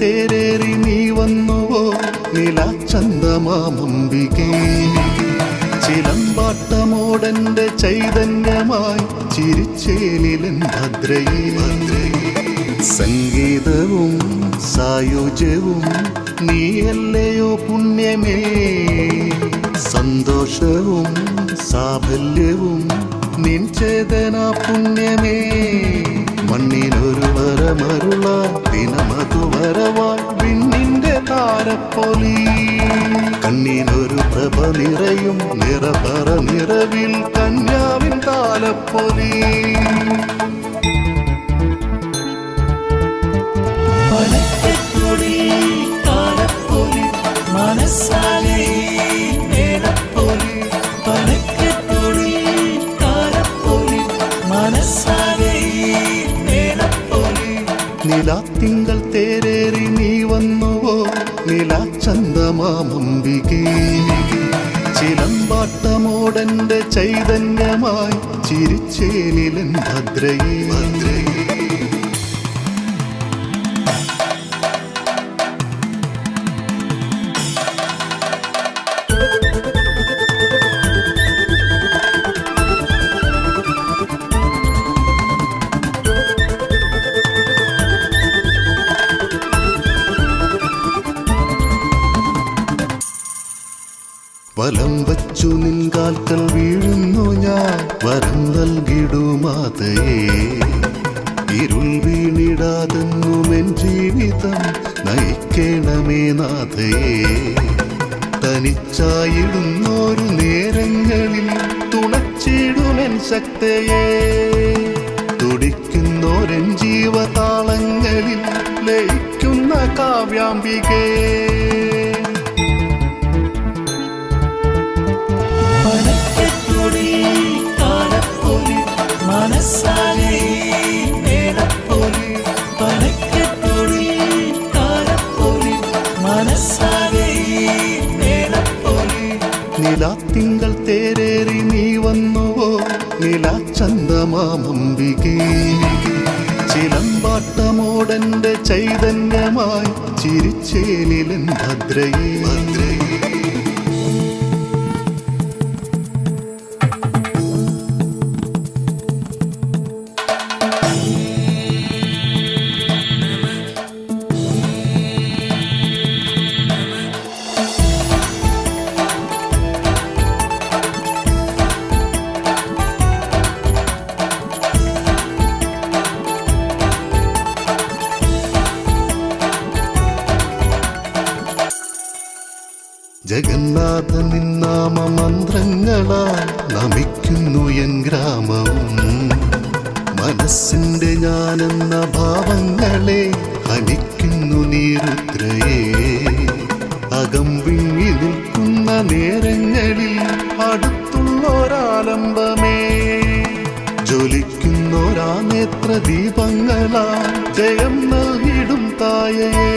തേരേറി നീ വന്നുവോ? നിലാചന്തമാമംബികേ ചിലമ്പാട്ടമോടന്റെ ചൈതന്യമായി ചിരിച്ചേലിലൻ ഭദ്രയേ. സംഗീതവും സായുജ്യവും നീയല്ലയോ പുണ്യമേ. സന്തോഷവും സാഫല്യവും നിൻ ചേതന പുണ്യമേ. മണ്ണിനൊരു വരമരുള ദിനമതു വരവാൻ വിണ്ണിന്റെ താരപ്പൊലി. കണ്ണിനൊരു പ്രഭ നിറയും നിറപറ നിറവിൽ കന്യാവിൻ താലപ്പൊലി. പനക്കത്തൊടി നിലാത്തിങ്കൾ തേരേറി നീ വന്നുവോ? നിലാചന്തമാമംബികേ ചിലമ്പാട്ടമോടന്റെ ചൈതന്യമായി ചിരിച്ചേലിലൻ ഭദ്രയേ. വലം വച്ചു നിൻകാൽക്കൽ വീഴുന്നു ഞാൻ. വരം നൽകിടുമാതയേ. ഇരുൾ വീണിടാതെങ്ങുമെൻ ജീവിതം നയിക്കണമേ നാഥയേ. തനിച്ചായിടുന്നോരു നേരങ്ങളിൽ തുണച്ചിടുമെൻ ശക്തയെ. തുടിക്കുന്നോരൻ ജീവതാളങ്ങളിൽ ലയിക്കുന്ന കാവ്യാംബികേ. തേരേറി നീ വന്നുവോ? നിലാചന്തമാമംബികേ ചിലമ്പാട്ടമോടന്റെ ചൈതന്യമായി ചിരിച്ചേലിലൻ ഭദ്രയേ. ജഗന്നാഥ നിന്നാമ മന്ത്രങ്ങളാൽ നമിക്കുന്നു എൻ ഗ്രാമവും മനസ്സിന്റെ ഞാനെന്ന ഭാവങ്ങളെ ഹനിക്കുന്നു നീരുദ്രയേ. അകം വിങ്ങി നിൽക്കുന്ന നേരങ്ങളിൽ അടുത്തുള്ളൊരാലംബമേ. ജ്വലിക്കുന്നൊരാ നേത്ര ദീപങ്ങളാ ജയം നൽകിടും തായേ.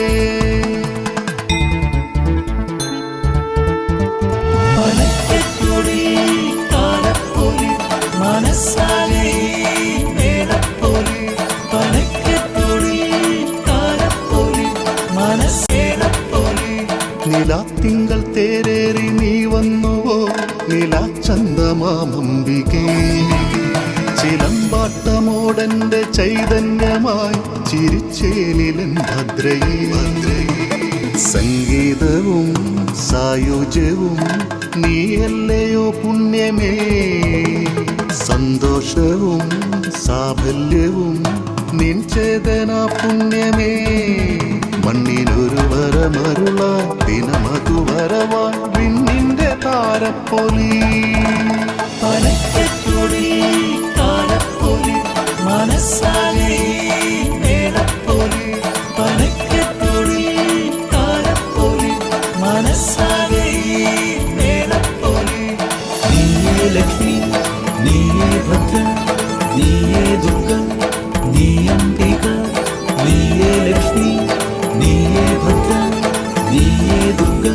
നിലാത്തിങ്കൾ തേരേറി നീ വന്നുവോ? നിലാചന്തമാമംബികേ ചിലമ്പാട്ടമോടന്റെ ചൈതന്യമായി ചിരിച്ചേലിലൻ ഭദ്രയേ. സംഗീതവും സായുജ്യവും നീയല്ലയോ പുണ്യമേ. സന്തോഷവും സാഫല്യവും നിൻ ചേതന പുണ്യമേ. മണ്ണിനൊരു വരമരുള ദിനമതു വരവാൻ വിണ്ണിന്റെ താരപ്പൊലി. പനക്കത്തൊടി താരപ്പൊലി മനസ്സാലെ bước